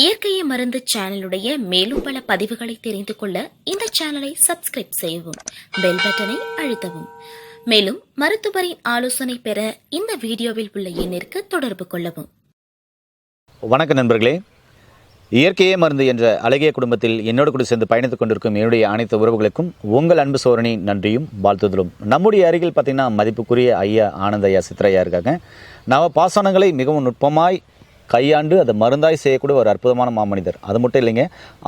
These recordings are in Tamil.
இயற்கையை மருந்து சேனலுடைய மேலும் பல பதிவுகளை தெரிந்து கொள்ள இந்த சேனலை சப்ஸ்கிரைப் செய்யவும் பெல் பட்டனை அழுத்தவும். மேலும் மருத்துவரின் ஆலோசனை பெற இந்த வீடியோவில் உள்ள எண்ணிற்கு தொடர்பு கொள்ளவும். வணக்கம் நண்பர்களே. இயற்கையே மருந்து என்ற அழகிய குடும்பத்தில் என்னோடு கூட சேர்ந்து பயணித்துக் கொண்டிருக்கும் என்னுடைய அனைத்து உறவுகளுக்கும் உங்கள் அன்பு சோரணி நன்றியும் வாழ்த்துதலும். நம்முடைய அருகில் பார்த்தீங்கன்னா மதிப்புக்குரிய ஐயா ஆனந்த ஐயா சித்திரையா இருக்காங்க. நவ பாசனங்களை மிகவும் நுட்பமாய் கையாண்டு அதை மருந்தாய் செய்யக்கூடிய ஒரு அற்புதமான மாமனிதர். அது மட்டும் இல்லைங்க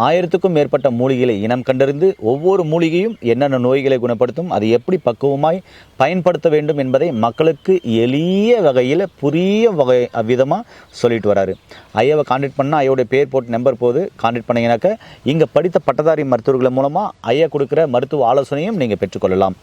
ஆயிரத்துக்கும் மேற்பட்ட மூலிகைகளை இனம் கண்டறிந்து ஒவ்வொரு மூலிகையும் என்னென்ன நோய்களை குணப்படுத்தும் அதை எப்படி பக்குவமாய் பயன்படுத்த வேண்டும் என்பதை மக்களுக்கு எளிய வகையில் புரிய வகை விதமாக சொல்லிட்டு வராரு. ஐயாவை கான்டாக்ட் பண்ணால் ஐயோடைய பேர் போட்டு நம்பர் போது கான்டாக்ட் பண்ணீங்கன்னாக்க இங்கே படித்த பட்டதாரி மருத்துவர்கள் மூலமாக ஐயா கொடுக்குற மருத்துவ ஆலோசனையும் நீங்கள் பெற்றுக்கொள்ளலாம்.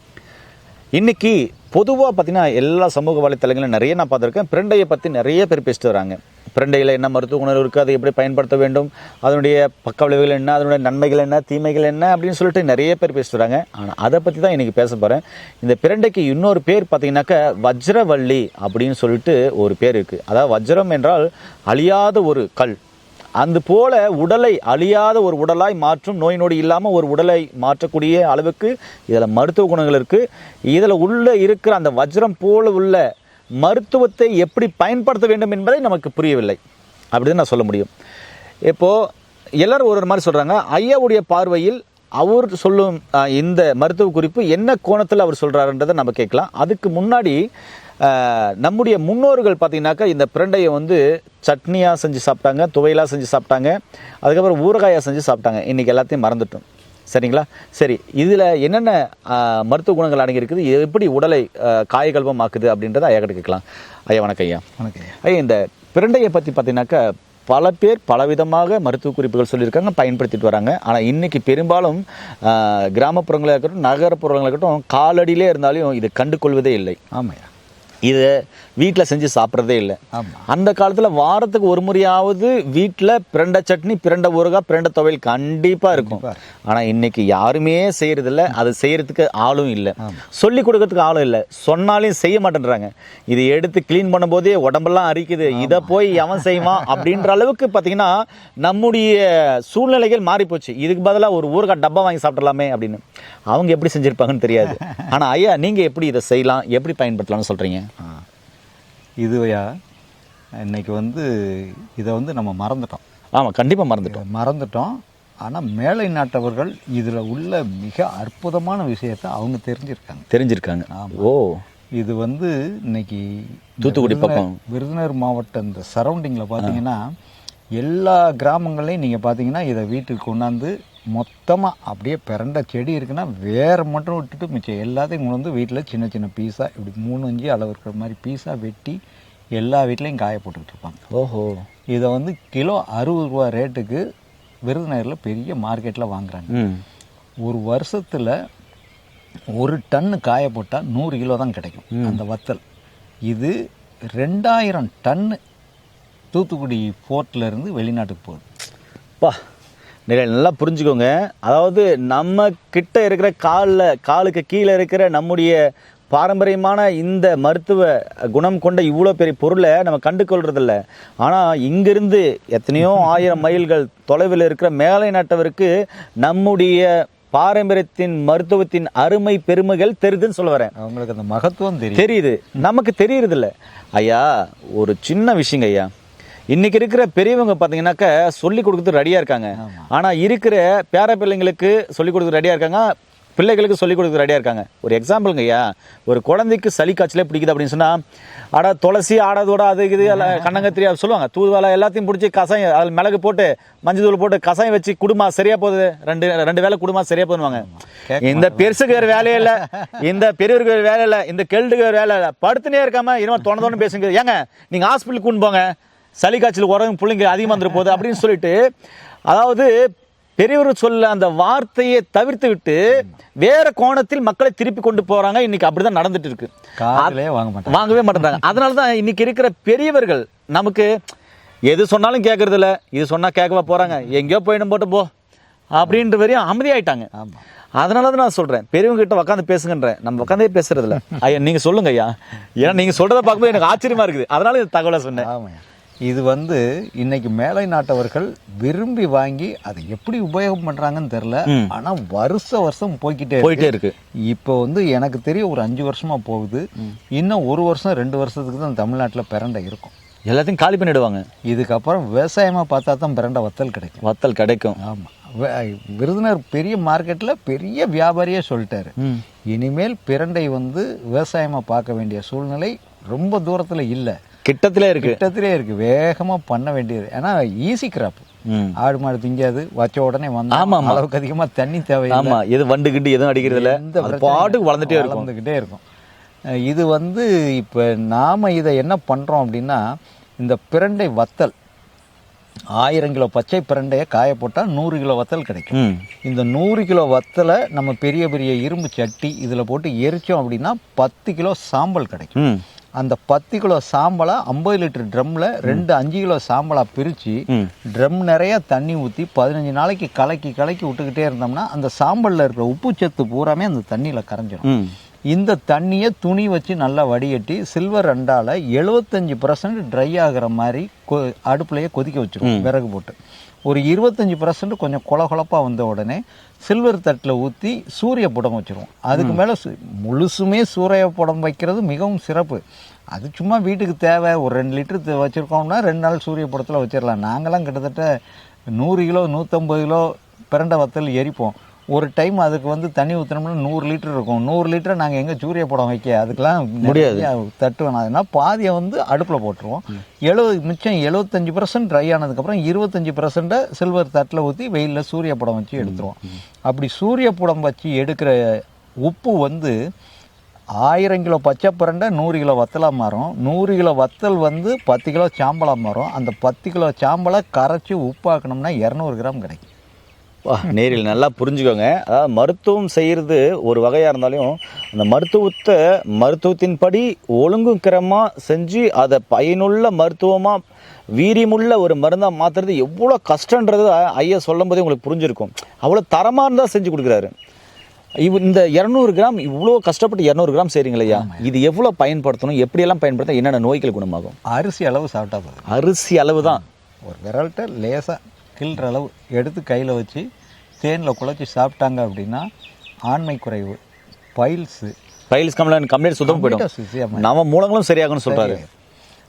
இன்னைக்கு பொதுவாக பார்த்தீங்கன்னா எல்லா சமூக வலைத்தளங்களும் நிறைய நான் பார்த்துருக்கேன். பிரண்டையை பற்றி நிறைய பேர் பேசிட்டு வராங்க. பிரண்டையில் என்ன மருத்துவ உணர்வு இருக்குது அதை எப்படி பயன்படுத்த வேண்டும் அதனுடைய பக்க விளைவுகள் என்ன அதனுடைய நன்மைகள் என்ன தீமைகள் என்ன அப்படின்னு சொல்லிட்டு நிறைய பேர் பேசுகிறாங்க ஆனால் அதை பற்றி தான் இன்றைக்கி பேச போகிறேன் இந்த பிரண்டைக்கு இன்னொரு பேர் பார்த்திங்கனாக்கா வஜ்ரவள்ளி அப்படின்னு சொல்லிட்டு ஒரு பேர் இருக்குது அதாவது வஜ்ரம் என்றால் அழியாத ஒரு கல். அந்த போல உடலை அழியாத ஒரு உடலாய் மாற்றும் நோய் நொடி இல்லாமல் ஒரு உடலை மாற்றக்கூடிய அளவுக்கு இதில் மருத்துவ குணங்கள் இருக்குது இதில் உள்ளே இருக்கிற அந்த வஜ்ரம் போல உள்ள மருத்துவத்தை எப்படி பயன்படுத்த வேண்டும் என்பதை நமக்கு புரியவில்லை. அப்படின்னு நான் சொல்ல முடியும். இப்போது எல்லோரும் ஒரு ஒரு மாதிரி சொல்கிறாங்க ஐயாவுடைய பார்வையில் அவர் சொல்லும் இந்த மருத்துவ குறிப்பு என்ன கோணத்தில் அவர் சொல்கிறாருன்றதை நம்ம கேட்கலாம். அதுக்கு முன்னாடி நம்முடைய முன்னோர்கள் பார்த்தீங்கன்னாக்கா இந்த பிரண்டையை வந்து சட்னியாக செஞ்சு சாப்பிட்டாங்க துவையலாக செஞ்சு சாப்பிட்டாங்க அதுக்கப்புறம் ஊறுகாயாக செஞ்சு சாப்பிட்டாங்க. இன்றைக்கி எல்லாத்தையும் மறந்துட்டோம். சரிங்களா? சரி இதில் என்னென்ன மருத்துவ குணங்கள் அடங்கியிருக்குது? எப்படி உடலை அஹ், காயகல்பமாக்குது அப்படின்றத ஐயா கிட்ட கேட்கலாம். ஐயா வணக்கம் ஐயா. வணக்கம் ஐயா. இந்த பிரண்டையை பற்றி பார்த்தீங்கன்னாக்கா பல பேர் பலவிதமாக மருத்துவ குறிப்புகள் சொல்லியிருக்காங்க பயன்படுத்திட்டு வராங்க. ஆனால் இன்னைக்கு பெரும்பாலும் கிராமப்புறங்களாக இருக்கட்டும் நகரப்புறங்களாக இருக்கட்டும் காலடியிலே இருந்தாலும் இது கண்டு கொள்வதே இல்லை. ஆமாய்யா. இதை வீட்டில் செஞ்சு சாப்பிட்றதே இல்லை. அந்த காலத்தில் வாரத்துக்கு ஒரு முறையாவது வீட்டில் பிரண்டை சட்னி பிரண்டை ஊறுகாய் பிரண்டை துவையல் கண்டிப்பாக இருக்கும். ஆனால் இன்னைக்கு யாருமே செய்யறதில்ல. அது செய்யறதுக்கு ஆளும் இல்லை. சொல்லி கொடுக்கறதுக்கு ஆளும் இல்லை. சொன்னாலும் செய்ய மாட்டேன்றாங்க. இது எடுத்து க்ளீன் பண்ணும்போதே உடம்பெல்லாம் அரிக்குது. இதை போய் எவன் செய்வான் அப்படின்ற அளவுக்கு பார்த்தீங்கன்னா நம்முடைய சூழ்நிலைகள் மாறி போச்சு இதுக்கு பதிலாக ஒரு ஊறுகாய் டப்பா வாங்கி சாப்பிடலாமே அப்படின்னு. அவங்க எப்படி செஞ்சிருப்பாங்கன்னு தெரியாது. ஆனால் ஐயா நீங்கள் எப்படி இதை செய்யலாம்? எப்படி பயன்படுத்தலாம்னு சொல்கிறீங்க இதுவையா? இன்னைக்கு வந்து இதை வந்து நம்ம மறந்துட்டோம். ஆமாம் கண்டிப்பாக மறந்துட்டோம். மறந்துட்டோம். ஆனால் மேலை நாட்டவர்கள் இதில் உள்ள மிக அற்புதமான விஷயத்தை அவங்க தெரிஞ்சிருக்காங்க. தெரிஞ்சிருக்காங்க. ஓ. இது வந்து இன்னைக்கு தூத்துக்குடி பக்கம். விருதுநகர் மாவட்டம் இந்த சரௌண்டிங்கில் பார்த்தீங்கன்னா எல்லா கிராமங்கள்லையும் நீங்கள் பார்த்தீங்கன்னா இதை வீட்டுக்கு கொண்டாந்து மொத்தமாக அப்படியே பிறண்ட செடி இருக்குன்னா வேற மட்டும் விட்டுட்டு மிச்சம் எல்லாத்தையும் கொண்டு வந்து வீட்டில் சின்ன சின்ன பீஸாக இப்படி மூணு அஞ்சு அளவு இருக்கிற மாதிரி பீஸாக வெட்டி எல்லா வீட்லேயும் காய போட்டுக்கிட்டு இருப்பாங்க. ஓஹோ. இதை வந்து கிலோ அறுபது ரூபா ரேட்டுக்கு விருதுநகரில் பெரிய மார்க்கெட்டில் வாங்குறாங்க. ஒரு வருஷத்தில் ஒரு டன்னு காய போட்டால் நூறு கிலோ தான் கிடைக்கும் அந்த வத்தல். இது ரெண்டாயிரம் டன்னு தூத்துக்குடி போர்ட்ல இருந்து வெளிநாட்டுக்கு போகுது. பா. நிறைய நல்லா புரிஞ்சுக்கோங்க. அதாவது நம்ம கிட்ட இருக்கிற காலில் காலுக்கு கீழே இருக்கிற நம்முடைய பாரம்பரியமான இந்த மருத்துவ குணம் கொண்ட இவ்வளோ பெரிய பொருளை நம்ம கண்டு கொள்றதில்ல ஆனால் இங்கிருந்து எத்தனையோ ஆயிரம் மைல்கள் தொலைவில் இருக்கிற மேலை நாட்டவருக்கு நம்முடைய பாரம்பரியத்தின் மருத்துவத்தின் அருமை பெருமைகள் தெரியுதுன்னு சொல்ல வரேன். அவங்களுக்கு அந்த மகத்துவம் தெரியும். தெரியுது. நமக்கு தெரியறது இல்ல ஐயா ஒரு சின்ன விஷயங்க ஐயா. இன்னைக்கு இருக்கிற பெரியவங்க பாத்தீங்கன்னாக்க சொல்லி கொடுக்கறது ரெடியா இருக்காங்க. ஆனா இருக்கிற பேர பிள்ளைங்களுக்கு சொல்லி கொடுக்க ரெடியா இருக்காங்க. பிள்ளைகளுக்கு சொல்லி கொடுக்க ரெடியா இருக்காங்க. ஒரு எக்ஸாம்பிளுங்க ஐயா. ஒரு குழந்தைக்கு சளி காய்ச்சலே பிடிக்குது அப்படின்னு சொன்னா அட துளசி ஆடாதோட அது இது எல்லாம் கண்ணங்கத்திரி அது சொல்லுவாங்க. தூதுவளை எல்லாத்தையும் பிடிச்சி கசாயம் அதில் மிளகு போட்டு மஞ்சள் தூள் போட்டு கசாயம் வச்சு குடுமா சரியா போகுது? ரெண்டு ரெண்டு வேளை குடுமா சரியா போதுவாங்க இந்த பெருசுக்கு வேற வேலையே இல்ல. இந்த பெரியவருக்கு வேற வேலை இல்ல. இந்த கெல்டுக்கு வேற வேலை இல்ல. படுத்துனே இருக்காம இனிமே தொண தொண்ணு பேசுங்க. ஏங்க நீங்க ஹாஸ்பிட்டலுக்கு கொண்டு போங்க. சளி காய்ச்சல் உரம் பிள்ளைங்க அதிகமாக வந்துட போகுது அப்படின்னு சொல்லிட்டு அதாவது பெரியவர் சொல்ல அந்த வார்த்தையை தவிர்த்து விட்டு வேற கோணத்தில் மக்களை திருப்பி கொண்டு போறாங்க. இன்னைக்கு அப்படிதான் நடந்துட்டு இருக்கு. காதலே வாங்க மாட்டாங்க. வாங்கவே மாட்டேங்கிறாங்க அதனால தான் இன்னைக்கு இருக்கிற பெரியவர்கள் நமக்கு எது சொன்னாலும் கேட்கறது இல்ல. இது சொன்னா கேட்கவா போறாங்க. எங்கேயோ போயிடும் போட்டு போ. அப்படின்ற வரையும் அமைதியாயிட்டாங்க. அதனால தான் நான் சொல்றேன். பெரியவங்க கிட்ட உட்காந்து பேசுங்கன்றேன் நம்ம உட்காந்தே பேசுறது இல்ல. ஐயா நீங்க சொல்லுங்க ஐயா. ஏன்னா நீங்க சொல்றத பார்க்கும்போது எனக்கு ஆச்சரியமா இருக்குது. அதனால இந்த தகவலை சொன்னேன். இது வந்து இன்னைக்கு மேலை நாட்டவர்கள் விரும்பி வாங்கி அதை எப்படி உபயோகம் பண்றாங்கன்னு தெரியல. ஆனா வருஷ வருஷம் போய்க்கிட்டே இருக்கு. போயிட்டே இருக்கு. இப்போ வந்து எனக்கு தெரிய ஒரு அஞ்சு வருஷமா போகுது. இன்னும் ஒரு வருஷம் ரெண்டு வருஷத்துக்கு தான் தமிழ்நாட்டில் பிரண்டை இருக்கும். எல்லாத்தையும் காலி பண்ணிடுவாங்க. இதுக்கப்புறம் விவசாயமா பார்த்தா தான் பிரண்டை வத்தல் கிடைக்கும். வத்தல் கிடைக்கும். ஆமா. வே- விருதுநகர் பெரிய மார்க்கெட்ல பெரிய வியாபாரியே சொல்லிட்டாரு. இனிமேல் பிரண்டை வந்து விவசாயமா பார்க்க வேண்டிய சூழ்நிலை ரொம்ப தூரத்துல இல்ல. கிட்டத்திலே இருக்கு. கிட்டத்திலே இருக்கு. வேகமா பண்ண வேண்டியது. ஏன்னா ஈஸி கிராப். ஆடு மாடு திங்காது. வச்ச உடனே வந்து ஆமா. அளவுக்கு அதிகமா தண்ணி தேவையில்லை. ஆமா. எது வண்டு கிண்டு எதுவும் அடிக்கிறது இல்ல பிரச்சனையும் பாட்டுக்கு வளர்ந்துட்டே இருக்கும். வளர்ந்துக்கிட்டே இருக்கும். இது வந்து இப்போ நாம இதை என்ன பண்றோம் அப்படின்னா இந்த பிரண்டை வத்தல் ஆயிரம் கிலோ பச்சை பிரண்டையை காய போட்டால் நூறு கிலோ வத்தல் கிடைக்கும். இந்த நூறு கிலோ வத்தலை நம்ம பெரிய பெரிய இரும்பு சட்டி இதில் போட்டு எரிச்சோம் அப்படின்னா பத்து கிலோ சாம்பல் கிடைக்கும். அந்த பத்து கிலோ சாம்பலை ஐம்பது லிட்டர் ட்ரம்மில் ரெண்டு அஞ்சு கிலோ சாம்பலாக பிரித்து ம். ட்ரம் நிறைய தண்ணி ஊற்றி பதினஞ்சு நாளைக்கு கலக்கி கலக்கி விட்டுக்கிட்டே இருந்தோம்னா அந்த சாம்பலில் இருக்கிற உப்புச்சத்து பூராமே அந்த தண்ணியில் கரைஞ்சிரும் ம். இந்த தண்ணியை துணி வச்சு நல்லா வடிகட்டி சில்வர் அண்டால எழுபத்தஞ்சு பர்சன்ட் ட்ரை ஆகுற மாதிரி கொ அடுப்புலையே கொதிக்க வச்சிருவோம் விறகு போட்டு ஒரு இருபத்தஞ்சி பர்சன்ட் கொஞ்சம் கொல கொலப்பா வந்த உடனே சில்வர் தட்டில் ஊற்றி சூரிய புடம் வச்சிருவோம். அதுக்கு மேலே முழுசுமே சூரிய புடம் வைக்கிறது மிகவும் சிறப்பு. அது சும்மா வீட்டுக்கு தேவை. ஒரு ரெண்டு லிட்டர் வச்சுருக்கோம்னா ரெண்டு நாள் சூரிய புடத்தில் வச்சிடலாம் நாங்களாம் கிட்டத்தட்ட நூறு கிலோ நூற்றம்பது கிலோ பிரண்டை வத்தல் எரிப்போம். ஒரு டைம் அதுக்கு வந்து தண்ணி ஊற்றினோம்னா நூறு லிட்டர் இருக்கும். நூறு லிட்டர் நாங்கள் எங்கே சூரிய படம் வைக்க? அதுக்கெல்லாம் முடியாது. தட்டு வேணாம் அதனால் பாதியை வந்து அடுப்பில் போட்டுருவோம். எழுபது மிச்சம் எழுபத்தஞ்சு பர்சன்ட் ட்ரை ஆனதுக்கப்புறம் இருபத்தஞ்சி பர்சன்ட்டை சில்வர் தட்டில் ஊற்றி வெயிலில் சூரிய படம் வச்சு எடுத்துருவோம். அப்படி சூரிய படம் வச்சு எடுக்கிற உப்பு வந்து ஆயிரம் கிலோ பச்சை பிரண்டை நூறு கிலோ வத்தலாக மாறும். நூறு கிலோ வத்தல் வந்து பத்து கிலோ சாம்பலாக மாறும். அந்த பத்து கிலோ சாம்பலை கரைச்சி உப்பாக்கணும்னா இரநூறு கிராம் கிடைக்கும். நேரில் நல்லா புரிஞ்சுக்கோங்க. அதாவது மருத்துவம் செய்கிறது ஒரு வகையாக இருந்தாலும் அந்த மருத்துவத்தை மருத்துவத்தின்படி ஒழுங்கும் கிரமாக செஞ்சு அதை பயனுள்ள மருத்துவமாக வீரியமுள்ள ஒரு மருந்தாக மாற்றுறது எவ்வளோ கஷ்டன்றது ஐயா சொல்லும் போதே உங்களுக்கு புரிஞ்சிருக்கும். அவ்வளோ தரமாக இருந்தால் செஞ்சு கொடுக்குறாரு. இவ் இந்த இரநூறு கிராம் இவ்வளோ கஷ்டப்பட்டு இரநூறு கிராம் செய்கிறீங்களா ஐயா இது எவ்வளோ பயன்படுத்தணும் எப்படியெல்லாம் பயன்படுத்த என்னென்ன நோய்கள் குணமாகும்? அரிசி அளவு சாப்பிட்டா போதும். அரிசி அளவு தான். ஒரு விரல்கிட்ட லேசாக கிள்ற அளவு எடுத்து கையில் வச்சு தேனில் குழச்சி சாப்பிட்டாங்க அப்படின்னா ஆண்மை குறைவு. பைல்ஸு. பைல்ஸ் கம்ப்ளைண்ட் கம்ப்ளைண்ட் சுத்தம் போயிடும். நவ மூலங்களும் சரியாகும்னு சொல்கிறாரு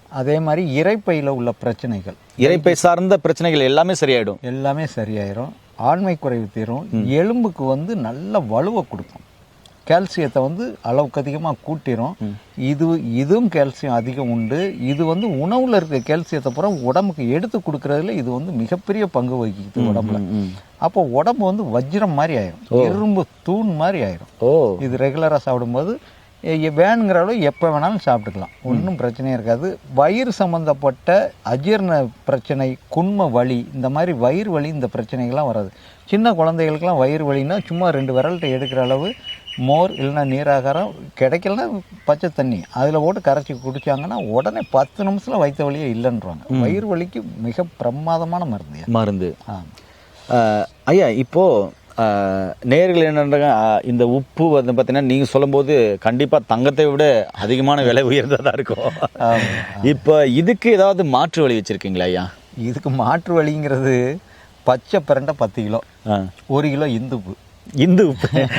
அதே மாதிரி இறைப்பையில் உள்ள பிரச்சனைகள். இறைப்பை சார்ந்த பிரச்சனைகள் எல்லாமே சரியாயிடும். எல்லாமே சரியாயிரும். ஆண்மை குறைவு தீரும். எலும்புக்கு வந்து நல்ல வலுவை கொடுக்கும். கால்சியத்தை வந்து அளவுக்கு அதிகமாக கூட்டிரும். இது இதுவும் கால்சியம் அதிகம் உண்டு. இது வந்து உணவுல இருக்க கால்சியத்தை பூரா உடம்புக்கு எடுத்து கொடுக்கறதுல இது வந்து மிகப்பெரிய பங்கு வகிக்குது உடம்புல. அப்போ உடம்பு வந்து வஜ்ரம் மாதிரி ஆயிரும். இரும்பு தூண் மாதிரி ஆயிரும். இது ரெகுலராக சாப்பிடும்போது வேணுங்கிற அளவு எப்போ வேணாலும் சாப்பிட்டுக்கலாம். ஒன்றும் பிரச்சனையே இருக்காது. வயிறு சம்மந்தப்பட்ட அஜீரண பிரச்சனை குண்ம வலி இந்த மாதிரி வயிறு வலி இந்த பிரச்சனைகள்லாம் வராது. சின்ன குழந்தைகளுக்கெல்லாம் வயிறு வலின்னா சும்மா ரெண்டு விரல்கிட்ட எடுக்கிற அளவு மோர் இல்லைன்னா நீராகாரம் கிடைக்கலன்னா பச்சை தண்ணி. அதில் போட்டு கரைச்சி குடிச்சாங்கன்னா உடனே பத்து நிமிஷத்தில் வயிற்று வலியே இல்லைன்றாங்க வயிறு வலிக்கு மிக பிரமாதமான மருந்து மருந்து. ஐயா இப்போ ஆஹ், நேர்கள் என்னன்றாங்க இந்த உப்பு வந்து பார்த்தீங்கன்னா நீங்கள் சொல்லும்போது கண்டிப்பாக தங்கத்தை விட அதிகமான விலை உயர்ந்ததாக இருக்கும். இப்போ இதுக்கு ஏதாவது மாற்று வழி வச்சுருக்கீங்களா ஐயா? இதுக்கு மாற்று வழிங்கிறது பச்சை பிரண்டை பத்து கிலோ. ஆ. ஒரு கிலோ இந்துப்பு. இந்து.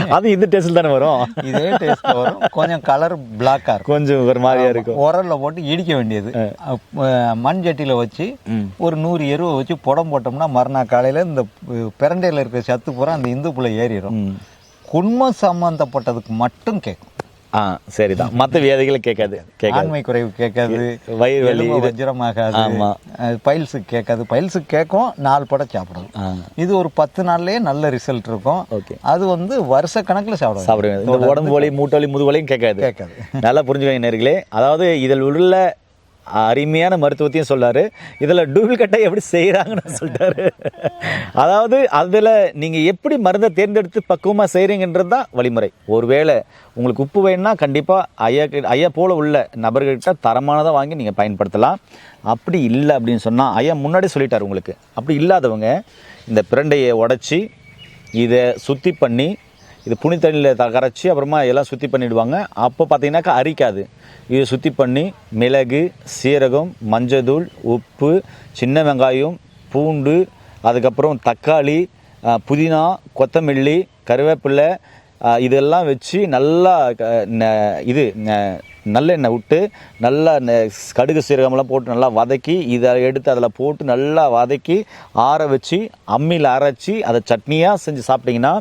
அது இந்த டேஸ்டில் தானே வரும். இதே டேஸ்ட் வரும். கொஞ்சம் கலர் பிளாக்கா இருக்கும். கொஞ்சம் ஒரு மாதிரியா இருக்கும். உரல்ல போட்டு இடிக்க வேண்டியது. மண் சட்டியில வச்சு. ஒரு நூறு எருவை வச்சு புடம் போட்டோம்னா மறுநாள் காலையில இந்த பிரண்டையில இருக்க சத்து பூரா அந்த இந்துப்புல ஏறிடும் ம். குண்மம் சம்பந்தப்பட்டதுக்கு மட்டும் கேட்கும் ஆ சரிதான். மற்ற வியாதிகளை கேட்காது ஆண்மை குறைவு கேட்காது வயிறு வலி வஜ்ரமாகாது. பைல்ஸுக்கு கேட்காது. பைல்ஸுக்கு கேட்கும் நாலு படம் சாப்பிடும். இது ஒரு பத்து நாள்லயே நல்ல ரிசல்ட் இருக்கும். ஓகே. அது வந்து வருஷ கணக்குல சாப்பிடுவாங்க சாப்பிடுவேன் உடம்பு வலி மூட்டு வலி முதுகு வலியும் கேட்காது. கேட்காது. நல்லா புரிஞ்சுக்கோங்க நேர்களே. அதாவது இதில் உள்ள அருமையான மருத்துவத்தையும் சொல்லாரு இதில் டூப்ளிகேட்டை எப்படி செய்கிறாங்கன்னு சொல்லிட்டாரு. அதாவது அதில் நீங்கள் எப்படி மருந்தை தேர்ந்தெடுத்து பக்குவமாக செய்கிறீங்கன்றது தான் வழிமுறை. ஒருவேளை உங்களுக்கு உப்பு வேணும்னா கண்டிப்பாக ஐயா கிட்ட ஐயா போல் உள்ள நபர்கிட்ட தரமானதாக வாங்கி நீங்கள் பயன்படுத்தலாம். அப்படி இல்லை அப்படின்னு சொன்னால் ஐயா முன்னாடி சொல்லிட்டார் உங்களுக்கு. அப்படி இல்லாதவங்க இந்த பிரண்டையை உடச்சி இதை சுத்தி பண்ணி இது புனி தண்ணியில் த கரைச்சி அப்புறமா எல்லாம் சுத்தி பண்ணிடுவாங்க. அப்போ பார்த்தீங்கன்னாக்கா அரிக்காது. இதை சுத்தி பண்ணி மிளகு சீரகம் மஞ்சள் உப்பு சின்ன வெங்காயம் பூண்டு அதுக்கப்புறம் தக்காளி புதினா கொத்தமல்லி கருவேப்பிலை இதெல்லாம் வச்சு நல்லா க- இது ந- நல்லெண்ணெய் விட்டு நல்லா கடுகு சீரகம்லாம் போட்டு நல்லா வதக்கி இதை எடுத்து அதில் போட்டு நல்லா வதக்கி ஆற வச்சு அம்மியில் அரைச்சி அதை சட்னியாக செஞ்சு சாப்பிட்டிங்கன்னா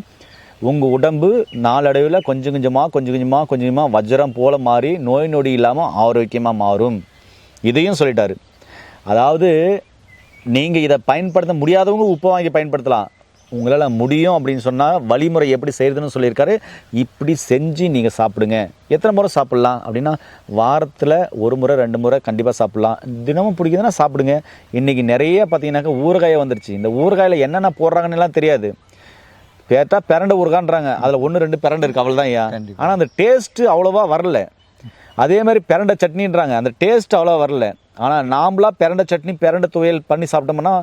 உங்கள் உடம்பு நாளடைவில் கொஞ்சம் கொஞ்சமாக கொஞ்சம் கொஞ்சமாக கொஞ்சம் கொஞ்சமாக வஜ்ரம் போல மாறி நோய் நொடி இல்லாமல் ஆரோக்கியமாக மாறும். இதையும் சொல்லிட்டாரு. அதாவது நீங்கள் இதை பயன்படுத்த முடியாதவங்க உப்பை வாங்கி பயன்படுத்தலாம். உங்களால் முடியும் அப்படின்னு சொன்னால் வழிமுறை எப்படி செய்கிறதுன்னு சொல்லியிருக்காரு. இப்படி செஞ்சு நீங்கள் சாப்பிடுங்க. எத்தனை முறை சாப்பிட்லாம்? அப்படின்னா வாரத்தில் ஒரு முறை ரெண்டு முறை கண்டிப்பாக சாப்பிட்லாம். தினமும் பிடிக்குதுன்னா சாப்பிடுங்க. இன்றைக்கி நிறைய பார்த்தீங்கன்னாக்கா ஊறுகாயை வந்துருச்சு. இந்த ஊறுகாயில் என்னென்ன போடுறாங்கன்னு எல்லாம் தெரியாது. கேட்டால் பிரண்டை ஊறுகான்றாங்க. அதில் ஒன்று ரெண்டு பிரண்டை இருக்குது அவ்வளோதான் ஐயா. கண்டிப்பா. ஆனால் அந்த டேஸ்ட்டு அவ்வளோவா வரல. அதே மாதிரி பிரண்டை சட்னின்றாங்க. அந்த டேஸ்ட் அவ்வளோவா வரல. ஆனால் நாமளா பிரண்டை சட்னி பிரண்டை துவையல் பண்ணி சாப்பிட்டோம்னா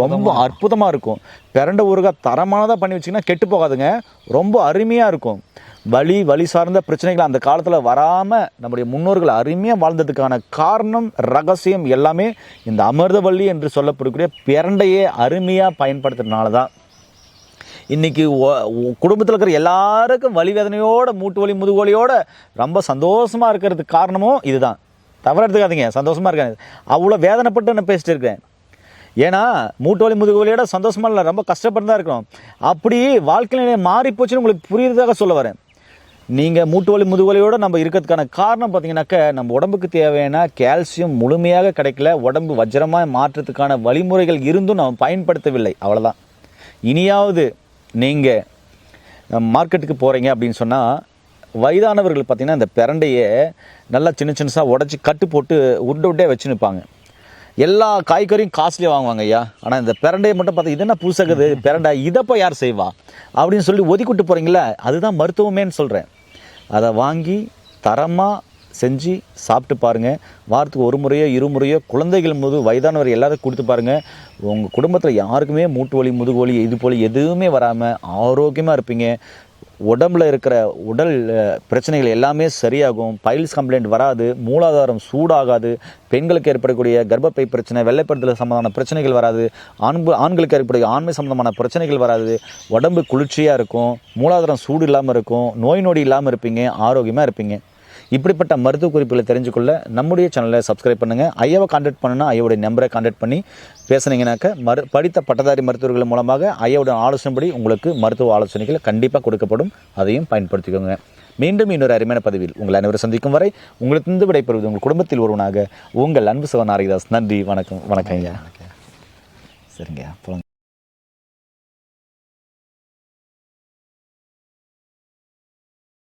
ரொம்ப அற்புதமாக இருக்கும். பிரண்டை ஊறுகாய் தரமானதாக பண்ணி வச்சிங்கன்னா கெட்டு போகாதுங்க. ரொம்ப அருமையாக இருக்கும். வலி வலி சார்ந்த பிரச்சனைகள் அந்த காலத்தில் வராமல் நம்முடைய முன்னோர்கள் அருமையாக வாழ்ந்ததுக்கான காரணம் ரகசியம் எல்லாமே இந்த அமிர்தவள்ளி என்று சொல்லப்படக்கூடிய பிரண்டையே அருமையாக பயன்படுத்துறதுனால தான் இன்னைக்கு குடும்பத்தில் இருக்கிற எல்லாருக்கும் வலிவேதனையோட மூட்டு வலி முதுகுவலியோட ரொம்ப சந்தோஷமா இருக்கிறதுக்கு காரணமும் இதுதான். தவற எடுத்துக்காதீங்க சந்தோஷமா இருக்காங்க அவ்வளோ வேதனைப்பட்டு நான் பேசிட்டு இருக்கேன். ஏன்னா மூட்டு வலி முதுகு வலியோட சந்தோஷமா இல்லை ரொம்ப கஷ்டப்பட்டு தான் இருக்கிறோம். அப்படி வாழ்க்கை நிலை மாறி போச்சுன்னு உங்களுக்கு புரியுறதாக சொல்ல வரேன். நீங்கள் மூட்டு வலி முதுகுவலியோடு நம்ம இருக்கிறதுக்கான காரணம் பார்த்தீங்கன்னாக்க நம்ம உடம்புக்கு தேவையான கால்சியம் முழுமையாக கிடைக்கல உடம்பு வஜ்ரமாக மாற்றத்துக்கான வழிமுறைகள் இருந்தும் நம்ம பயன்படுத்தவில்லை. அவ்வளோதான் இனியாவது நீங்கள் மார்க்கெட்டுக்கு போகிறீங்க அப்படின்னு சொன்னால் வயதானவர்கள் பார்த்தீங்கன்னா இந்த பிரண்டையை நல்லா சின்ன சின்னசாக உடச்சி கட்டு போட்டு உருண்டை உருண்டையாக வச்சு நிற்பாங்க எல்லா காய்கறியும் காஸ்ட்லியாக வாங்குவாங்க ஐயா. ஆனால் இந்த பிரண்டையை மட்டும் பார்த்தா இது என்ன புதுசாகுது பிரண்டை இதைப்போ யார் செய்வா? அப்படின்னு சொல்லி ஒதுக்கிட்டு போகிறீங்களே அதுதான் மருத்துவமேன்னு சொல்கிறேன் அதை வாங்கி தரமாக செஞ்சு சாப்பிட்டு பாருங்கள் வாரத்துக்கு ஒரு முறையோ இருமுறையோ குழந்தைகள் முது வயதானவர் எல்லாரும் கொடுத்து பாருங்கள் உங்கள் குடும்பத்தில் யாருக்குமே மூட்டு வலி முதுகு வலி இது போல் எதுவுமே வராமல் ஆரோக்கியமாக இருப்பீங்க. உடம்புல இருக்கிற உடல் பிரச்சனைகள் எல்லாமே சரியாகும். பைல்ஸ் கம்ப்ளைண்ட் வராது. மூலாதாரம் சூடாகாது. பெண்களுக்கு ஏற்படக்கூடிய கர்ப்பப்பை பிரச்சனை வெள்ளைப்படுதல் சம்பந்தமான பிரச்சனைகள் வராது. ஆண்பு ஆண்களுக்கு ஏற்படக்கூடிய ஆண்மை சம்பந்தமான பிரச்சனைகள் வராது. உடம்பு குளிர்ச்சியாக இருக்கும். மூலாதாரம் சூடு இல்லாமல் இருக்கும். நோய் நொடி இல்லாமல் இருப்பீங்க. ஆரோக்கியமாக இருப்பீங்க. இப்படிப்பட்ட மருத்துவ குறிப்புகளை தெரிஞ்சுக்கொள்ள நம்முடைய சேனலை சப்ஸ்கிரைப் பண்ணுங்கள் ஐயாவை கான்டாக்ட் பண்ணுன்னா ஐயாவுடைய நம்பரை கான்டாக்ட் பண்ணி பேசுனீங்கன்னாக்க மரு படித்த பட்டதாரி மருத்துவர்கள் மூலமாக ஐயாவுடைய ஆலோசனைப்படி உங்களுக்கு மருத்துவ ஆலோசனைகள் கண்டிப்பாக கொடுக்கப்படும். அதையும் பயன்படுத்திக்கோங்க. மீண்டும் இன்னொரு அருமையான பதிவில் உங்கள் அனைவரும் சந்திக்கும் வரை உங்களுக்கு விடைபெறுவது உங்கள் குடும்பத்தில் ஒருவனாக உங்கள் அன்பு சகோதரன் நாரிதாஸ் நன்றி. வணக்கம். வணக்கம் ஐயா. சரிங்க போங்க